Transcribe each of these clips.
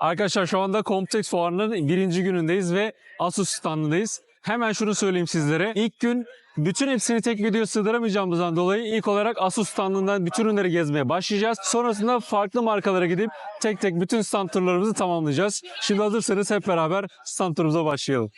Arkadaşlar şu anda Computex fuarının birinci günündeyiz ve Asus standındayız. Hemen şunu söyleyeyim sizlere. İlk gün bütün hepsini tek video sığdıramayacağımızdan dolayı ilk olarak Asus standından bütün ürünleri gezmeye başlayacağız. Sonrasında farklı markalara gidip tek tek bütün stand turlarımızı tamamlayacağız. Şimdi hazırsanız hep beraber stand turumuza başlayalım.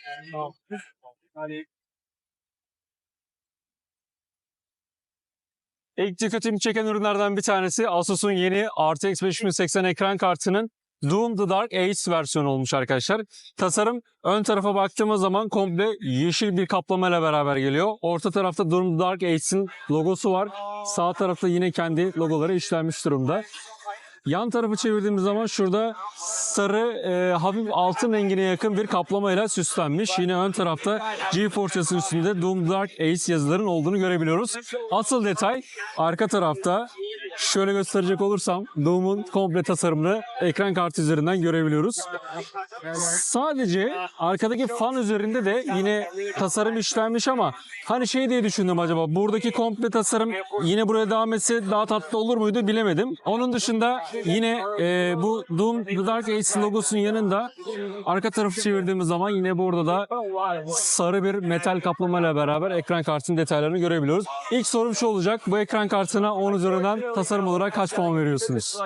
İlk dikkatimi çeken ürünlerden bir tanesi Asus'un yeni RTX 5080 ekran kartının Doom The Dark Age versiyonu olmuş arkadaşlar. Tasarım ön tarafa baktığımız zaman komple yeşil bir kaplamayla beraber geliyor. Orta tarafta Doom The Dark Age'in logosu var. Sağ tarafta yine kendi logoları işlenmiş durumda. Yan tarafı çevirdiğimiz zaman şurada sarı e, hafif altın rengine yakın bir kaplamayla süslenmiş. Yine ön tarafta GeForce yazısı üstünde Doom Dark Ace yazıların olduğunu görebiliyoruz. Asıl detay arka tarafta şöyle gösterecek olursam Doom'un komple tasarımını ekran kartı üzerinden görebiliyoruz. Sadece arkadaki fan üzerinde de yine tasarım işlenmiş ama hani şey diye düşündüm acaba buradaki komple tasarım yine buraya devam etse daha tatlı olur muydu bilemedim. Onun dışında yine e, bu Doom The Dark Ages logosunun yanında arka tarafı çevirdiğimiz zaman yine burada da sarı bir metal kaplamayla beraber ekran kartının detaylarını görebiliyoruz. İlk sorum şu olacak. Bu ekran kartına 10 üzerinden tasarım olarak kaç puan veriyorsunuz?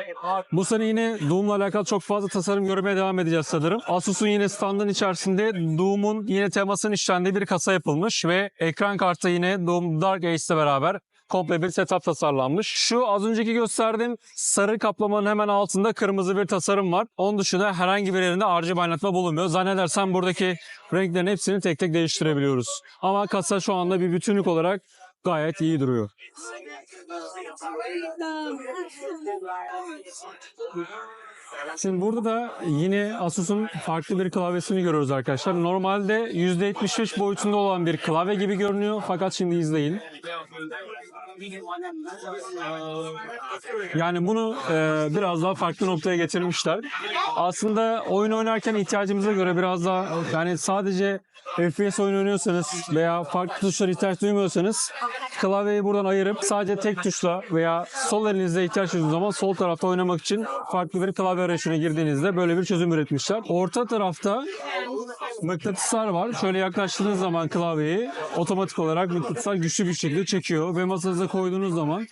Bu sene yine Doom'la alakalı çok fazla tasarım görmeye devam edeceğiz sanırım. Asus'un yine standın içerisinde Doom'un yine temasının işlendiği bir kasa yapılmış ve ekran kartı yine Doom Dark Age'le beraber komple bir setup tasarlanmış. Şu az önceki gösterdiğim sarı kaplamanın hemen altında kırmızı bir tasarım var. Onun dışında herhangi bir yerinde RGB aydınlatma bulunmuyor. Zannedersem buradaki renklerin hepsini tek tek değiştirebiliyoruz. Ama kasa şu anda bir bütünlük olarak gayet iyi duruyor. Şimdi burada da yine Asus'un farklı bir klavyesini görüyoruz arkadaşlar. Normalde %75 boyutunda olan bir klavye gibi görünüyor fakat şimdi izleyin. Yani bunu e, biraz daha farklı noktaya getirmişler. Aslında oyun oynarken ihtiyacımıza göre biraz daha yani sadece FPS oyun oynuyorsanız veya farklı tuşlara ihtiyaç duymuyorsanız klavyeyi buradan ayırıp sadece tek tuşla veya sol elinizde ihtiyaç duyduğunuz zaman sol tarafta oynamak için farklı bir klavye arayışına girdiğinizde böyle bir çözüm üretmişler. Orta tarafta mıknatıslar var. Şöyle yaklaştığınız zaman klavyeyi otomatik olarak mıknatıslar güçlü bir şekilde çekiyor ve masanıza koyduğunuz zaman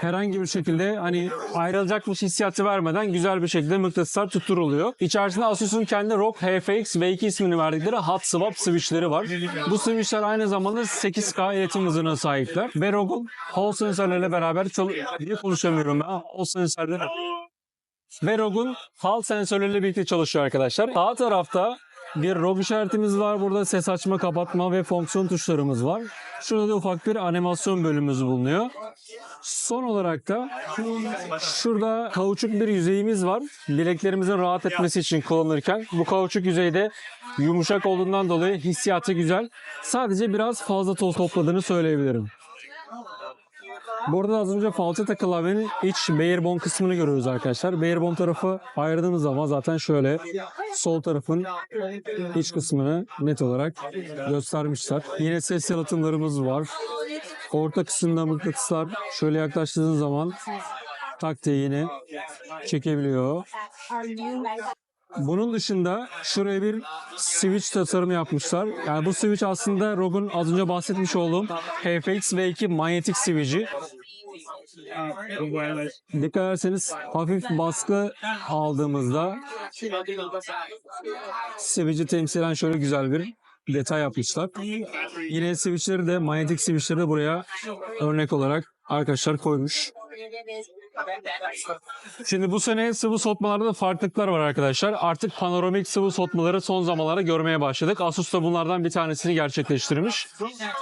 herhangi bir şekilde hani ayrılacakmış hissiyatı vermeden güzel bir şekilde mıknatıslar tutturuluyor. İçerisinde Asus'un kendi ROG HFX V2 ismini verdikleri hot swap switchleri var. Bu switchler aynı zamanda 8K iletim hızına sahipler. Ve ROG'un Hall sensörleriyle beraber çal- diye konuşamıyorum ben. Hall sensörleri ve ROG'un Hall sensörleriyle birlikte çalışıyor arkadaşlar. Sağ tarafta bir ROG işaretimiz var. Burada ses açma, kapatma ve fonksiyon tuşlarımız var. Şurada da ufak bir animasyon bölümümüz bulunuyor. Son olarak da şurada kauçuk bir yüzeyimiz var. Bileklerimizin rahat etmesi için kullanırken. Bu kauçuk yüzeyde yumuşak olduğundan dolayı hissiyatı güzel. Sadece biraz fazla toz topladığını söyleyebilirim. Burada az önce falçata klavyenin iç Barebone kısmını görüyoruz arkadaşlar. Barebone tarafı ayırdığımız zaman zaten şöyle sol tarafın iç kısmını net olarak göstermişler. Yine ses yalıtımlarımız var. Orta kısımda mıknatıslar şöyle yaklaştığınız zaman tak diye yine çekebiliyor. Bunun dışında şuraya bir switch tasarımı yapmışlar. Yani bu switch aslında ROG'un az önce bahsetmiş olduğum HFX V2 manyetik switch'i. Dikkat ederseniz hafif baskı aldığımızda switch'i temsilen şöyle güzel bir detay yapmışlar. Yine switchleri de manyetik switchleri de buraya örnek olarak arkadaşlar koymuş. Şimdi bu sene sıvı soğutmalarda da farklılıklar var arkadaşlar. Artık panoramik sıvı soğutmaları son zamanlarda görmeye başladık. Asus da bunlardan bir tanesini gerçekleştirmiş.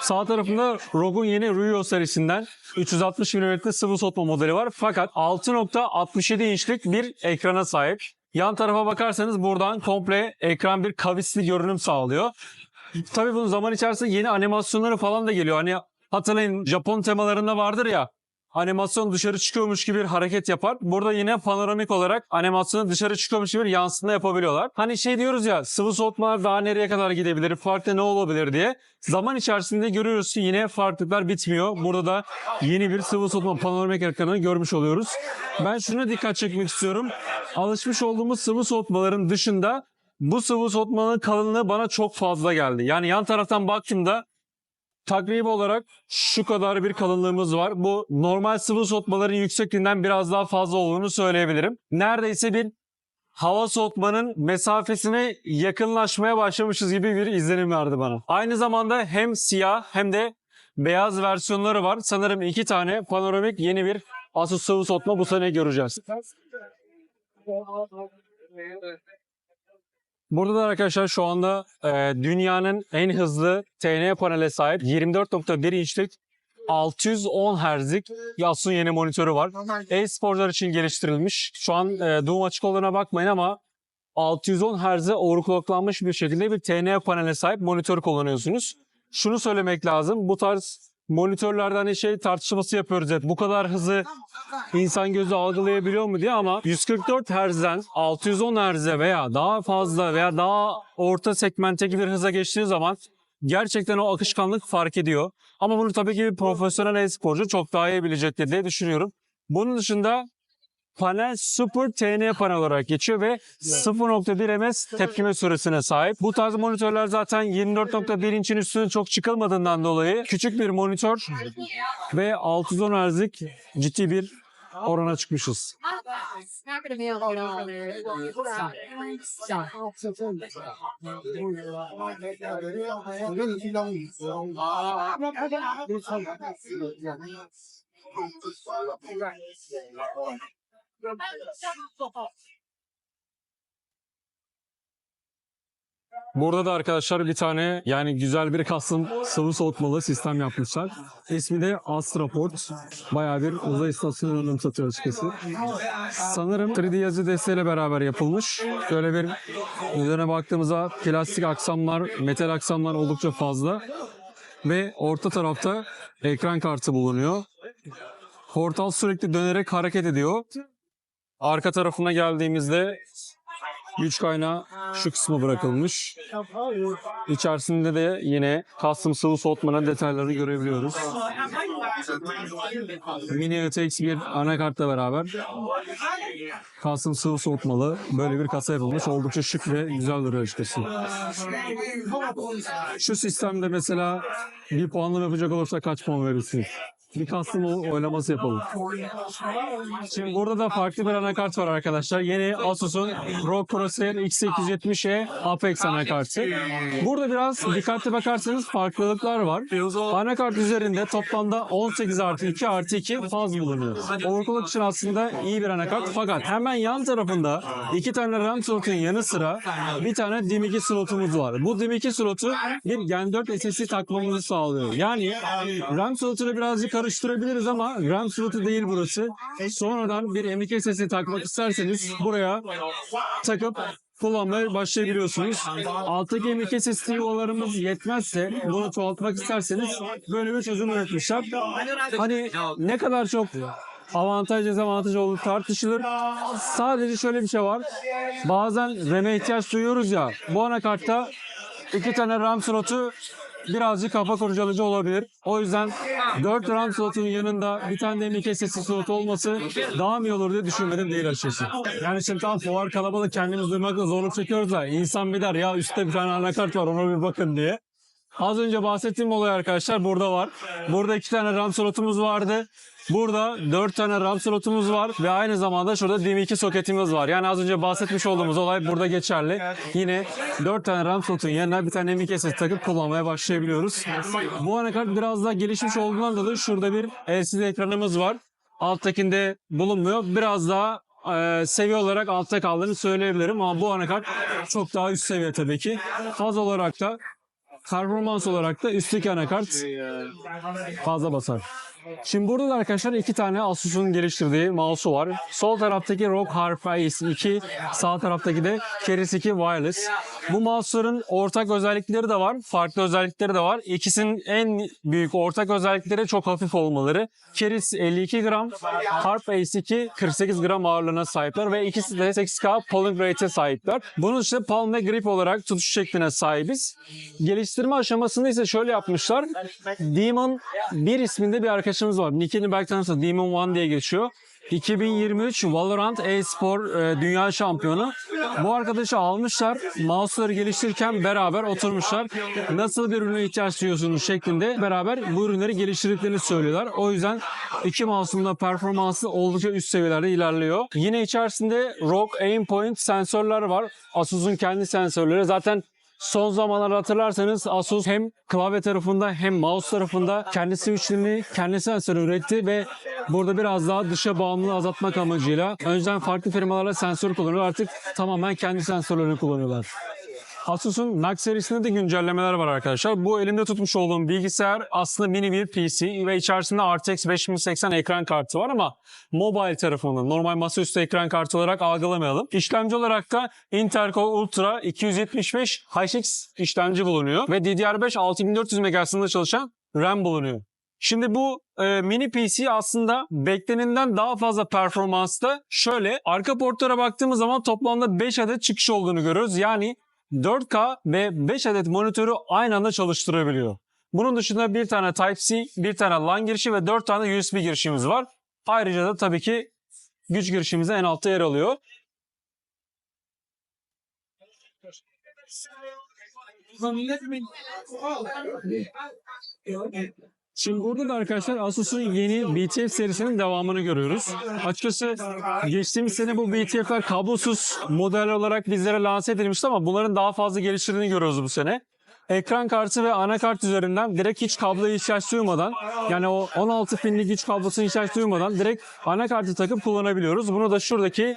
Sağ tarafında ROG'un yeni Ruyo serisinden 360 mm sıvı soğutma modeli var. Fakat 6.67 inçlik bir ekrana sahip. Yan tarafa bakarsanız buradan komple ekran bir kavisli görünüm sağlıyor. Tabii bunun zaman içerisinde yeni animasyonları falan da geliyor. Hani hatırlayın Japon temalarında vardır ya animasyon dışarı çıkıyormuş gibi bir hareket yapar. Burada yine panoramik olarak animasyonu dışarı çıkıyormuş gibi bir yansıtma yapabiliyorlar. Hani şey diyoruz ya sıvı soğutmalar daha nereye kadar gidebilir, farklı ne olabilir diye. Zaman içerisinde görüyoruz ki yine farklılıklar bitmiyor. Burada da yeni bir sıvı soğutma panoramik ekranını görmüş oluyoruz. Ben şuna dikkat çekmek istiyorum. Alışmış olduğumuz sıvı soğutmaların dışında bu sıvı soğutmanın kalınlığı bana çok fazla geldi. Yani yan taraftan baktığımda takribi olarak şu kadar bir kalınlığımız var. Bu normal sıvı soğutmaların yüksekliğinden biraz daha fazla olduğunu söyleyebilirim. Neredeyse bir hava soğutmanın mesafesine yakınlaşmaya başlamışız gibi bir izlenim verdi bana. Aynı zamanda hem siyah hem de beyaz versiyonları var. Sanırım iki tane panoramik yeni bir Asus sıvı soğutma bu sene göreceğiz. Burada da arkadaşlar şu anda e, dünyanın en hızlı TN panele sahip 24.1 inçlik 610 Hz'lik Asus'un yeni monitörü var. E-sporcular için geliştirilmiş. Şu an e, Doom açık olduğuna bakmayın ama 610 Hz'e overclocklanmış bir şekilde bir TN panele sahip monitör kullanıyorsunuz. Şunu söylemek lazım. Bu tarz monitörlerde hani şey tartışması yapıyoruz hep. Bu kadar hızı insan gözü algılayabiliyor mu diye ama 144 Hz'den 610 Hz'e veya daha fazla veya daha orta segmentteki bir hıza geçtiği zaman gerçekten o akışkanlık fark ediyor. Ama bunu tabii ki bir profesyonel e-sporcu çok daha iyi bilecektir diye düşünüyorum. Bunun dışında panel Super TN panel olarak geçiyor ve 0.1 ms tepkime süresine sahip. Bu tarz monitörler zaten 24.1 inçin üstüne çok çıkılmadığından dolayı küçük bir monitör ve 610 Hz'lik ciddi bir orana çıkmışız. Burada da arkadaşlar bir tane yani güzel bir custom sıvı soğutmalı sistem yapmışlar. İsmi de Astraport. Bayağı bir uzay istasyonu anımsatıyor açıkçası. Sanırım 3D yazı desteğiyle beraber yapılmış. Şöyle bir üzerine baktığımızda plastik aksamlar, metal aksamlar oldukça fazla. Ve orta tarafta ekran kartı bulunuyor. Portal sürekli dönerek hareket ediyor. Arka tarafına geldiğimizde güç kaynağı şu kısmı bırakılmış. İçerisinde de yine custom sıvı soğutmanın detaylarını görebiliyoruz. Mini ATX bir anakartla beraber custom sıvı soğutmalı böyle bir kasa yapılmış. Oldukça şık ve güzel duruyor açıkçası. Şu sistemde mesela bir puanlama yapacak olursa kaç puan verirsiniz? Bir custom oylaması yapalım. Şimdi burada da farklı bir anakart var arkadaşlar. Yeni Asus'un ROG Crosshair X870E Apex anakartı. Burada biraz dikkatli bakarsanız farklılıklar var. Anakart üzerinde toplamda 18 artı 2 artı 2 faz bulunuyor. Overclock için aslında iyi bir anakart fakat hemen yan tarafında iki tane RAM slotun yanı sıra bir tane DIM2 slotumuz var. Bu DIM2 slotu bir Gen 4 SSD takmamızı sağlıyor. Yani RAM slotunu birazcık karıştırabiliriz ama RAM slotu değil burası. Sonradan bir M.2 SSD takmak isterseniz buraya takıp kullanmaya başlayabiliyorsunuz. Alttaki M.2 SSD yuvalarımız yetmezse bunu çoğaltmak isterseniz böyle bir çözüm üretmişler. Hani ne kadar çok avantaj dezavantaj olduğu tartışılır. Sadece şöyle bir şey var. Bazen RAM'e ihtiyaç duyuyoruz ya. Bu anakartta iki tane RAM slotu birazcık kafa kurcalıcı olabilir. O yüzden 4 RAM slotunun yanında bir tane de M.2 SSD slotu olması daha mı iyi olur diye düşünmedim değil açıkçası. Yani şimdi tam fuar kalabalık kendimiz duymakla zorluk çekiyoruz da insan bir der ya üstte bir tane anakart var ona bir bakın diye. Az önce bahsettiğim olay arkadaşlar burada var. Burada iki tane RAM slotumuz vardı. Burada 4 tane RAM slotumuz var ve aynı zamanda şurada DIM2 soketimiz var. Yani az önce bahsetmiş olduğumuz olay burada geçerli. Yine 4 tane RAM slotun yanına bir tane M.2 SSD takıp kullanmaya başlayabiliyoruz. Bu anakart biraz daha gelişmiş olduğundan dolayı şurada bir LCD ekranımız var. Alttakinde bulunmuyor. Biraz daha e, seviye olarak altta kaldığını söyleyebilirim ama bu anakart çok daha üst seviye tabii ki. Faz olarak da performans olarak da üstteki anakart fazla basar. Şimdi burada da arkadaşlar iki tane Asus'un geliştirdiği mouse'u var. Sol taraftaki ROG Harp Ace 2, sağ taraftaki de Keris 2 Wireless. Bu mouse'ların ortak özellikleri de var, farklı özellikleri de var. İkisinin en büyük ortak özellikleri çok hafif olmaları. Keris 52 gram, Harp Ace 2 48 gram ağırlığına sahipler ve ikisi de 8K polling rate'e sahipler. Bunun işte palm ve grip olarak tutuş şekline sahibiz. Geliştirme aşamasında ise şöyle yapmışlar. Demon 1 isminde bir arkadaşımız var. Nick'ini belki tanırsınız. Demon 1 diye geçiyor. 2023 Valorant e-spor e, dünya şampiyonu. Bu arkadaşı almışlar. Mouse'ları geliştirirken beraber oturmuşlar. Nasıl bir ürüne ihtiyaç duyuyorsunuz şeklinde beraber bu ürünleri geliştirdiklerini söylüyorlar. O yüzden iki mouse'un da performansı oldukça üst seviyelerde ilerliyor. Yine içerisinde ROG Aimpoint sensörler var. Asus'un kendi sensörleri. Zaten Son zamanlarda hatırlarsanız Asus hem klavye tarafında hem mouse tarafında kendi switchlerini, kendi sensörü üretti ve burada biraz daha dışa bağımlılığı azaltmak amacıyla önceden farklı firmalarla sensör kullanıyor. Artık tamamen kendi sensörlerini kullanıyorlar. Asus'un NUC serisinde de güncellemeler var arkadaşlar. Bu elimde tutmuş olduğum bilgisayar aslında mini bir PC ve içerisinde RTX 5080 ekran kartı var ama mobile tarafından normal masaüstü ekran kartı olarak algılamayalım. İşlemci olarak da Intel Core Ultra 275 HX işlemci bulunuyor ve DDR5 6400 MHz'ında çalışan RAM bulunuyor. Şimdi bu e, mini PC aslında beklenenden daha fazla performansta şöyle arka portlara baktığımız zaman toplamda 5 adet çıkış olduğunu görüyoruz. Yani 4K ve 5 adet monitörü aynı anda çalıştırabiliyor. Bunun dışında bir tane Type-C, bir tane LAN girişi ve 4 tane USB girişimiz var. Ayrıca da tabii ki güç girişimiz de en altta yer alıyor. Şimdi burada da arkadaşlar Asus'un yeni BTF serisinin devamını görüyoruz. Açıkçası geçtiğimiz sene bu BTF'ler kablosuz model olarak bizlere lanse edilmişti ama bunların daha fazla geliştirdiğini görüyoruz bu sene. Ekran kartı ve anakart üzerinden direkt hiç kabloya ihtiyaç duymadan yani o 16 pinlik güç kablosuna ihtiyaç duymadan direkt anakartı takıp kullanabiliyoruz. Bunu da şuradaki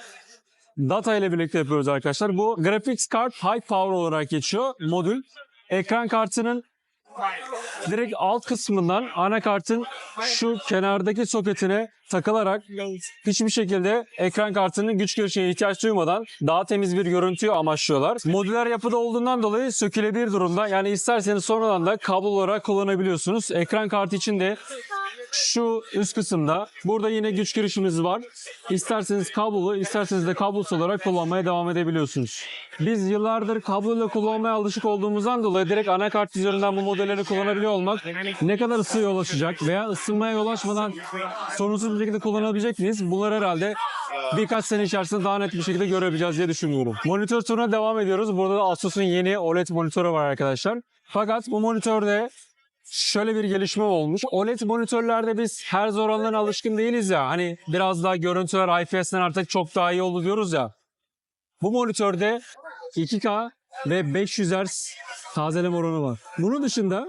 data ile birlikte yapıyoruz arkadaşlar. Bu Graphics Card High Power olarak geçiyor modül. Ekran kartının direkt alt kısmından anakartın şu kenardaki soketine takılarak hiçbir şekilde ekran kartının güç girişine ihtiyaç duymadan daha temiz bir görüntüyü amaçlıyorlar. Modüler yapıda olduğundan dolayı sökülebilir durumda. Yani isterseniz sonradan da kablo olarak kullanabiliyorsunuz. Ekran kartı için de şu üst kısımda burada yine güç girişimiz var. İsterseniz kablolu, isterseniz de kablosuz olarak kullanmaya devam edebiliyorsunuz. Biz yıllardır kabloyla kullanmaya alışık olduğumuzdan dolayı direkt anakart üzerinden bu modelleri kullanabiliyor olmak ne kadar ısıya yol açacak veya ısınmaya yol açmadan sorunsuz şekilde kullanabilecek miyiz? Bunlar herhalde birkaç sene içerisinde daha net bir şekilde görebileceğiz diye düşünüyorum. Monitör turuna devam ediyoruz. Burada da Asus'un yeni OLED monitörü var arkadaşlar. Fakat bu monitörde şöyle bir gelişme olmuş. OLED monitörlerde biz her oranlarına alışkın değiliz ya. Hani biraz daha görüntüler IPS'den artık çok daha iyi oldu diyoruz ya. Bu monitörde 2K ve 500 Hz tazeleme oranı var. Bunun dışında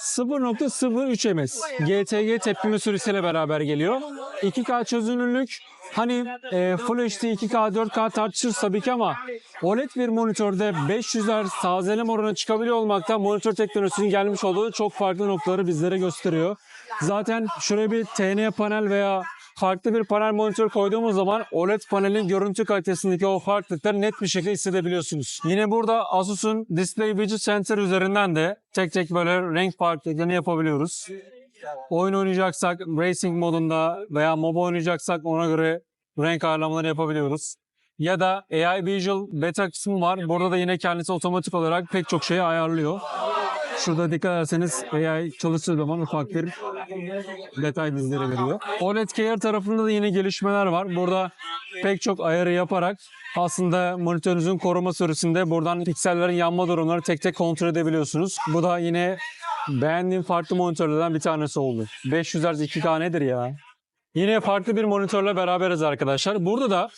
0.03 ms GTG tepkime süresiyle beraber geliyor. 2K çözünürlük hani e, Full HD 2K 4K tartışırız tabii ki ama OLED bir monitörde 500 Hz tazeleme oranı çıkabiliyor olmaktan monitör teknolojisinin gelmiş olduğu çok farklı noktaları bizlere gösteriyor. Zaten şuraya bir TN panel veya farklı bir panel monitör koyduğumuz zaman OLED panelin görüntü kalitesindeki o farklılıkları net bir şekilde hissedebiliyorsunuz. Yine burada Asus'un Display Widget Center üzerinden de tek tek böyle renk farklılıklarını yapabiliyoruz. Oyun oynayacaksak racing modunda veya MOBA oynayacaksak ona göre renk ayarlamaları yapabiliyoruz. Ya da AI Visual Beta kısmı var. Burada da yine kendisi otomatik olarak pek çok şeyi ayarlıyor. Şurada dikkat ederseniz AI çalıştığı zaman ufak bir detay bizlere veriyor. OLED Care tarafında da yine gelişmeler var. Burada pek çok ayarı yaparak aslında monitörünüzün koruma süresinde buradan piksellerin yanma durumları tek tek kontrol edebiliyorsunuz. Bu da yine beğendiğim farklı monitörlerden bir tanesi oldu. 500 Hz 2K nedir ya? Yine farklı bir monitörle beraberiz arkadaşlar. Burada da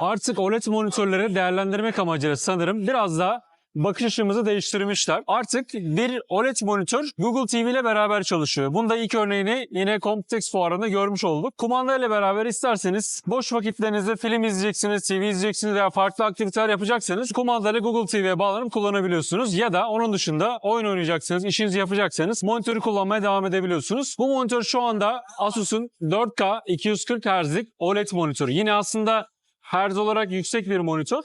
artık OLED monitörleri değerlendirmek amacıyla sanırım biraz da bakış açımızı değiştirmişler. Artık bir OLED monitör Google TV ile beraber çalışıyor. Bunda ilk örneğini yine Computex fuarında görmüş olduk. Kumanda ile beraber isterseniz boş vakitlerinizde film izleyeceksiniz, TV izleyeceksiniz veya farklı aktiviteler yapacaksanız kumandayla Google TV'ye bağlanıp kullanabiliyorsunuz. Ya da onun dışında oyun oynayacaksınız, işinizi yapacaksanız monitörü kullanmaya devam edebiliyorsunuz. Bu monitör şu anda Asus'un 4K 240 Hz'lik OLED monitörü. Yine aslında Hz olarak yüksek bir monitör.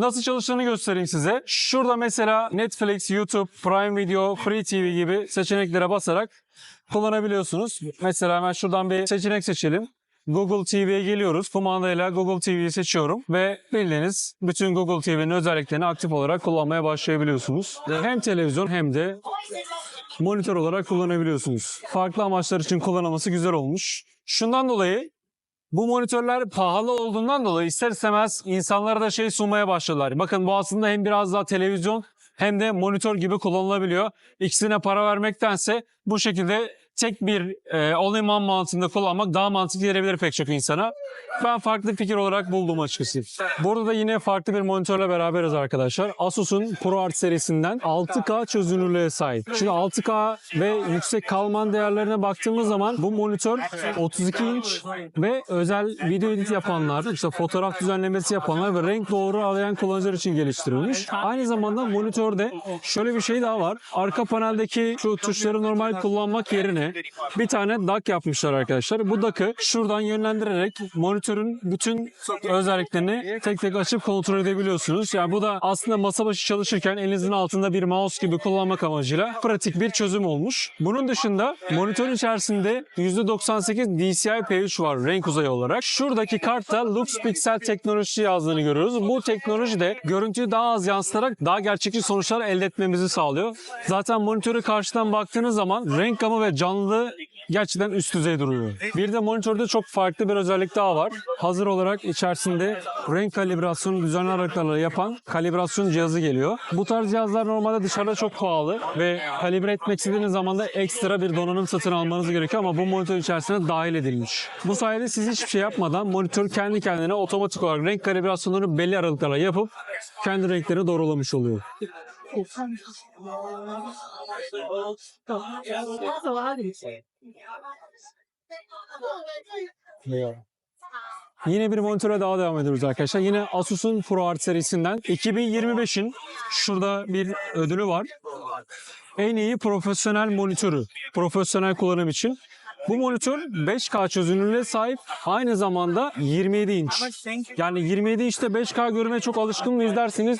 Nasıl çalıştığını göstereyim size. Şurada mesela Netflix, YouTube, Prime Video, Free TV gibi seçeneklere basarak kullanabiliyorsunuz. Mesela hemen şuradan bir seçenek seçelim. Google TV'ye geliyoruz. Kumandayla Google TV'yi seçiyorum ve bildiğiniz bütün Google TV'nin özelliklerini aktif olarak kullanmaya başlayabiliyorsunuz. Hem televizyon hem de monitör olarak kullanabiliyorsunuz. Farklı amaçlar için kullanılması güzel olmuş. Şundan dolayı bu monitörler pahalı olduğundan dolayı ister istemez insanlara da şey sunmaya başladılar. Bakın bu aslında hem biraz daha televizyon hem de monitör gibi kullanılabiliyor. İkisine para vermektense bu şekilde tek bir e, all-in-one mantığında kullanmak daha mantıklı gelebilir pek çok insana. Ben farklı fikir olarak buldum açıkçası. Burada da yine farklı bir monitörle beraberiz arkadaşlar. Asus'un ProArt serisinden 6K çözünürlüğe sahip. Şimdi 6K ve yüksek kalman değerlerine baktığımız zaman bu monitör 32 inç ve özel video edit yapanlar, işte fotoğraf düzenlemesi yapanlar ve renk doğru arayan kullanıcılar için geliştirilmiş. Aynı zamanda monitörde şöyle bir şey daha var. Arka paneldeki şu tuşları normal kullanmak yerine bir tane DAC yapmışlar arkadaşlar. Bu DAC'ı şuradan yönlendirerek monitörün bütün özelliklerini tek tek açıp kontrol edebiliyorsunuz. Yani bu da aslında masa başı çalışırken elinizin altında bir mouse gibi kullanmak amacıyla pratik bir çözüm olmuş. Bunun dışında monitörün içerisinde %98 DCI P3 var renk uzayı olarak. Şuradaki kartta Lux Pixel teknolojisi yazdığını görüyoruz. Bu teknoloji de görüntüyü daha az yansıtarak daha gerçekçi sonuçlar elde etmemizi sağlıyor. Zaten monitörü karşıdan baktığınız zaman renk gamı ve canlılığı gerçekten üst düzey duruyor. Bir de monitörde çok farklı bir özellik daha var. Hazır olarak içerisinde renk kalibrasyonu düzenli aralıklarla yapan kalibrasyon cihazı geliyor. Bu tarz cihazlar normalde dışarıda çok pahalı ve kalibre etmek istediğiniz zaman da ekstra bir donanım satın almanız gerekiyor ama bu monitör içerisine dahil edilmiş. Bu sayede siz hiçbir şey yapmadan monitör kendi kendine otomatik olarak renk kalibrasyonunu belli aralıklarla yapıp kendi renklerini doğrulamış oluyor. Yine bir monitöre daha devam ediyoruz arkadaşlar. Yine Asus'un ProArt serisinden 2025'in şurada bir ödülü var. En iyi profesyonel monitörü. Profesyonel kullanım için. Bu monitör 5K çözünürlüğe sahip. Aynı zamanda 27 inç. Yani 27 inçte 5K görmeye çok alışkın mıyız derseniz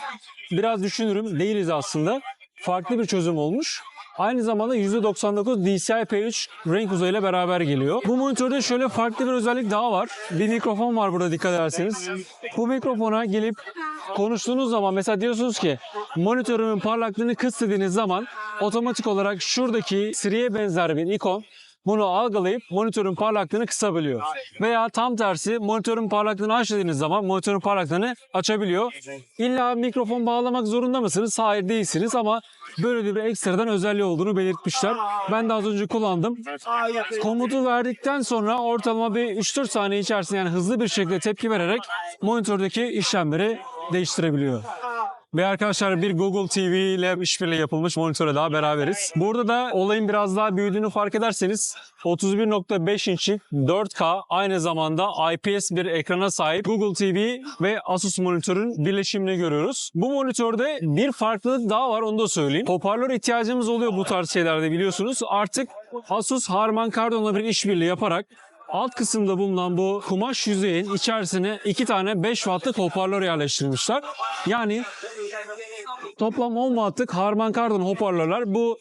biraz düşünürüm. Değiliz aslında. Farklı bir çözüm olmuş. Aynı zamanda %99 DCI P3 renk uzayıyla beraber geliyor. Bu monitörde şöyle farklı bir özellik daha var. Bir mikrofon var burada dikkat ederseniz. Bu mikrofona gelip konuştuğunuz zaman mesela diyorsunuz ki monitörümün parlaklığını kıs dediğiniz zaman otomatik olarak şuradaki Siri'ye benzer bir ikon bunu algılayıp monitörün parlaklığını kısabiliyor. Veya tam tersi monitörün parlaklığını aç dediğiniz zaman monitörün parlaklığını açabiliyor. İlla mikrofon bağlamak zorunda mısınız? Hayır değilsiniz ama böyle bir ekstradan özelliği olduğunu belirtmişler. Ben de az önce kullandım. Komutu verdikten sonra ortalama bir 3-4 saniye içerisinde yani hızlı bir şekilde tepki vererek monitördeki işlemleri değiştirebiliyor. Ve arkadaşlar bir Google TV ile işbirliği yapılmış monitöre daha beraberiz. Burada da olayın biraz daha büyüdüğünü fark ederseniz 31.5 inçlik 4K aynı zamanda IPS bir ekrana sahip Google TV ve Asus monitörün birleşimini görüyoruz. Bu monitörde bir farklılık daha var onu da söyleyeyim. Hoparlör ihtiyacımız oluyor bu tarz şeylerde biliyorsunuz. Artık Asus Harman Kardon'la bir işbirliği yaparak Alt kısımda bulunan bu kumaş yüzeyin içerisine iki tane 5 wattlık hoparlör yerleştirmişler. Yani toplam 10 wattlık Harman Kardon hoparlörler bu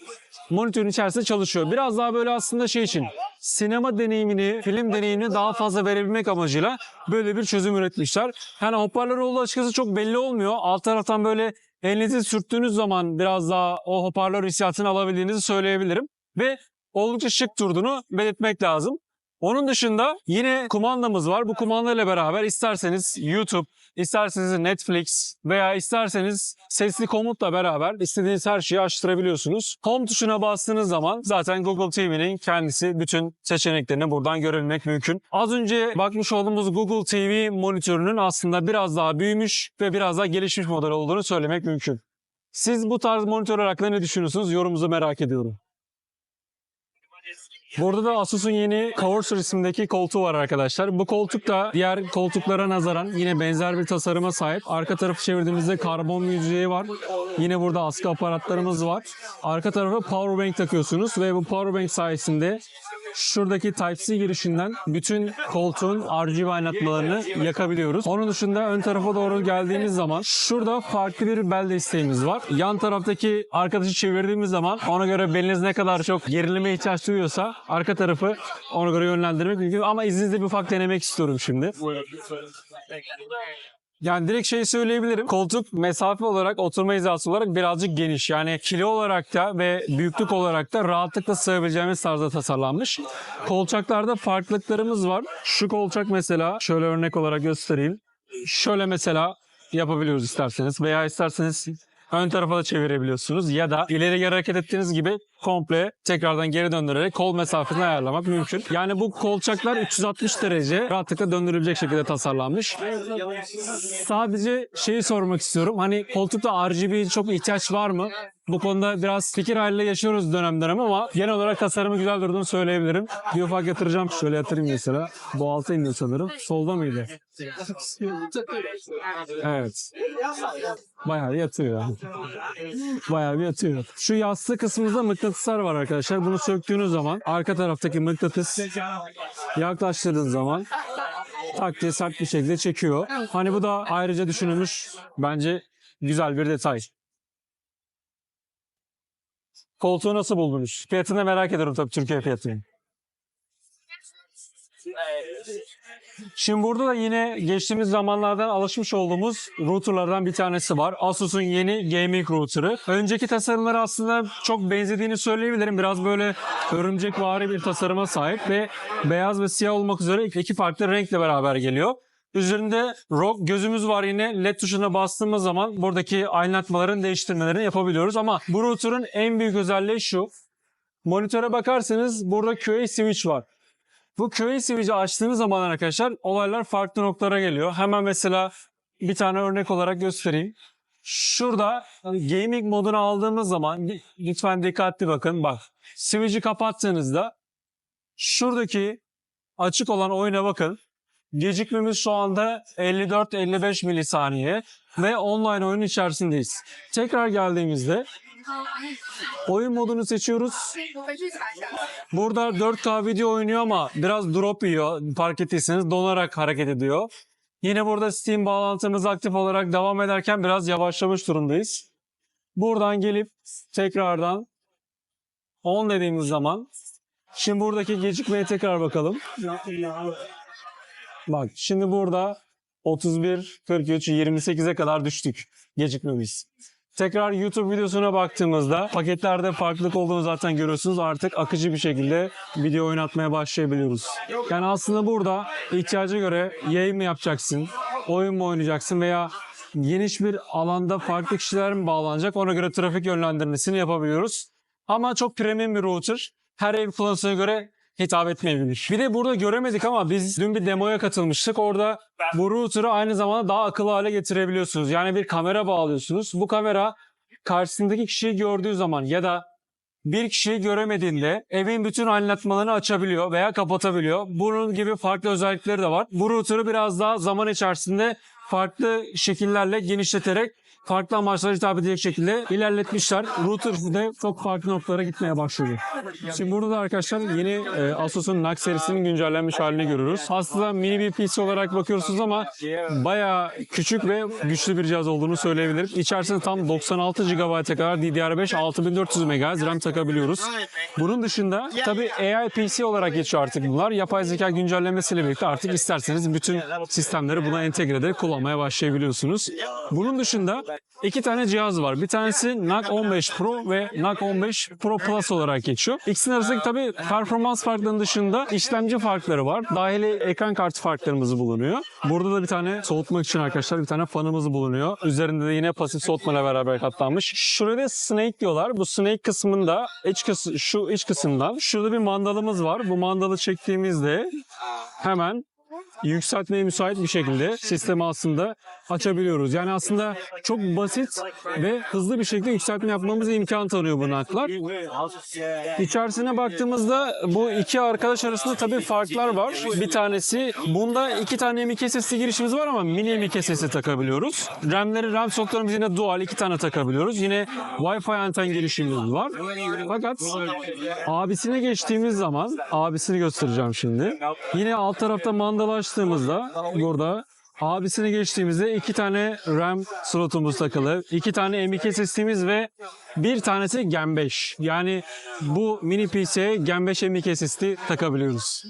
monitörün içerisinde çalışıyor. Biraz daha böyle aslında şey için sinema deneyimini, film deneyimini daha fazla verebilmek amacıyla böyle bir çözüm üretmişler. Yani hoparlör olduğu açıkçası çok belli olmuyor. Alt taraftan böyle elinizi sürttüğünüz zaman biraz daha o hoparlör hissiyatını alabildiğinizi söyleyebilirim. Ve oldukça şık durduğunu belirtmek lazım. Onun dışında yine kumandamız var. Bu kumandayla beraber isterseniz YouTube, isterseniz Netflix veya isterseniz sesli komutla beraber istediğiniz her şeyi açtırabiliyorsunuz. Home tuşuna bastığınız zaman zaten Google TV'nin kendisi bütün seçeneklerini buradan görebilmek mümkün. Az önce bakmış olduğumuz Google TV monitörünün aslında biraz daha büyümüş ve biraz daha gelişmiş model olduğunu söylemek mümkün. Siz bu tarz monitörler hakkında ne düşünüyorsunuz? Yorumunuzu merak ediyorum. Burada da Asus'un yeni Courser isimdeki koltuğu var arkadaşlar. Bu koltuk da diğer koltuklara nazaran yine benzer bir tasarıma sahip. Arka tarafı çevirdiğimizde karbon yüzeyi var. Yine burada askı aparatlarımız var. Arka tarafa powerbank takıyorsunuz ve bu powerbank sayesinde şuradaki Type-C girişinden bütün koltuğun RGB aydınlatmalarını yakabiliyoruz. Onun dışında ön tarafa doğru geldiğimiz zaman şurada farklı bir bel desteğimiz var. Yan taraftaki arkadaşı çevirdiğimiz zaman ona göre beliniz ne kadar çok gerilime ihtiyaç duyuyorsa arka tarafı ona göre yönlendirmek mümkün. Ama izninizle bir ufak denemek istiyorum şimdi. Yani direkt şey söyleyebilirim. Koltuk mesafe olarak, oturma hizası olarak birazcık geniş. Yani kilo olarak da ve büyüklük olarak da rahatlıkla sığabileceğimiz tarzda tasarlanmış. Kolçaklarda farklılıklarımız var. Şu kolçak mesela şöyle örnek olarak göstereyim. Şöyle mesela yapabiliyoruz isterseniz veya isterseniz ön tarafa da çevirebiliyorsunuz ya da ileri geri hareket ettiğiniz gibi komple tekrardan geri döndürerek kol mesafesini ayarlamak mümkün. Yani bu kolçaklar 360 derece rahatlıkla döndürülecek şekilde tasarlanmış. Sadece şeyi sormak istiyorum. Hani koltukta RGB çok ihtiyaç var mı? Bu konuda biraz fikir haliyle yaşıyoruz dönem dönem ama genel olarak tasarımı güzel durduğunu söyleyebilirim. Bir ufak yatıracağım. Şöyle yatırayım mesela. Bu alta iniyor sanırım. Solda mıydı? Evet. Bayağı yatıyor. Bayağı bir yatıyor. Şu yassı kısmımızda mıknatıslar var arkadaşlar. Bunu söktüğünüz zaman arka taraftaki mıknatıs yaklaştırdığınız zaman tak diye sert bir şekilde çekiyor. Hani bu da ayrıca düşünülmüş bence güzel bir detay. Koltuğu nasıl buldunuz? Fiyatını merak ediyorum tabii Türkiye fiyatını. Şimdi burada da yine geçtiğimiz zamanlardan alışmış olduğumuz routerlardan bir tanesi var. Asus'un yeni gaming router'ı. Önceki tasarımları aslında çok benzediğini söyleyebilirim. Biraz böyle örümcekvari bir tasarıma sahip ve beyaz ve siyah olmak üzere iki farklı renkle beraber geliyor. Üzerinde rock gözümüz var yine led tuşuna bastığımız zaman buradaki aydınlatmaların değiştirmelerini yapabiliyoruz. Ama bu router'ın en büyük özelliği şu. Monitöre bakarsanız burada QA switch var. Bu QA switch'i açtığınız zaman arkadaşlar olaylar farklı noktalara geliyor. Hemen mesela bir tane örnek olarak göstereyim. Şurada hani gaming modunu aldığımız zaman lütfen dikkatli bakın. Bak switch'i kapattığınızda şuradaki açık olan oyuna bakın. Gecikmemiz şu anda 54-55 milisaniye ve online oyun içerisindeyiz. Tekrar geldiğimizde oyun modunu seçiyoruz. Burada 4K video oynuyor ama biraz drop yiyor. Fark ettiyseniz donarak hareket ediyor. Yine burada Steam bağlantımız aktif olarak devam ederken biraz yavaşlamış durumdayız. Buradan gelip tekrardan on dediğimiz zaman şimdi buradaki gecikmeye tekrar bakalım. Bak şimdi burada 31, 43, 28'e kadar düştük gecikmemiz. Tekrar YouTube videosuna baktığımızda paketlerde farklılık olduğunu zaten görüyorsunuz. Artık akıcı bir şekilde video oynatmaya başlayabiliyoruz. Yani aslında burada ihtiyaca göre yayın mı yapacaksın, oyun mu oynayacaksın veya geniş bir alanda farklı kişiler mi bağlanacak ona göre trafik yönlendirmesini yapabiliyoruz. Ama çok premium bir router. Her kullanıcısına göre hitap etmeyebilir. Bir de burada göremedik ama biz dün bir demoya katılmıştık. Orada bu router'ı aynı zamanda daha akıllı hale getirebiliyorsunuz. Yani bir kamera bağlıyorsunuz. Bu kamera karşısındaki kişiyi gördüğü zaman ya da bir kişiyi göremediğinde evin bütün aydınlatmalarını açabiliyor veya kapatabiliyor. Bunun gibi farklı özellikleri de var. Bu router'ı biraz daha zaman içerisinde farklı şekillerle genişleterek farklı amaçlara hitap edecek şekilde ilerletmişler. Router de çok farklı noktalara gitmeye başlıyor. Şimdi burada da arkadaşlar yeni e, Asus'un NUC serisinin güncellenmiş halini görüyoruz. Aslında mini bir PC olarak bakıyorsunuz ama bayağı küçük ve güçlü bir cihaz olduğunu söyleyebilirim. İçerisinde tam 96 GB'a kadar DDR5 6400 MHz RAM takabiliyoruz. Bunun dışında tabii AI PC olarak geçiyor artık bunlar. Yapay zeka güncellemesiyle birlikte artık isterseniz bütün sistemleri buna entegre ederek kullanmaya başlayabiliyorsunuz. Bunun dışında iki tane cihaz var. Bir tanesi NUC 15 Pro ve NUC 15 Pro Plus olarak geçiyor. İkisinin arasındaki tabii performans farklarının dışında işlemci farkları var. Dahili ekran kartı farklarımız bulunuyor. Burada da bir tane soğutmak için arkadaşlar bir tane fanımız bulunuyor. Üzerinde de yine pasif soğutmayla beraber katlanmış. Şurada Snake diyorlar. Bu Snake kısmında iç kıs şu iç kısımdan şurada bir mandalımız var. Bu mandalı çektiğimizde hemen yükseltmeye müsait bir şekilde sistemi aslında açabiliyoruz. Yani aslında çok basit ve hızlı bir şekilde yükseltme yapmamıza imkan tanıyor bu naklar. İçerisine baktığımızda bu iki arkadaş arasında tabii farklar var. Bir tanesi bunda iki tane M.2 SSD girişimiz var ama mini M.2 SSD takabiliyoruz. RAM'leri RAM slotlarımız yine dual iki tane takabiliyoruz. Yine Wi-Fi anten girişimimiz var. Fakat abisine geçtiğimiz zaman abisini göstereceğim şimdi. Yine alt tarafta mandal açtığımızda burada abisine geçtiğimizde iki tane RAM slotumuz takılı, iki tane M.2 SSD'miz ve bir tanesi Gen 5. Yani bu mini PC'ye Gen 5 M.2 SSD takabiliyoruz.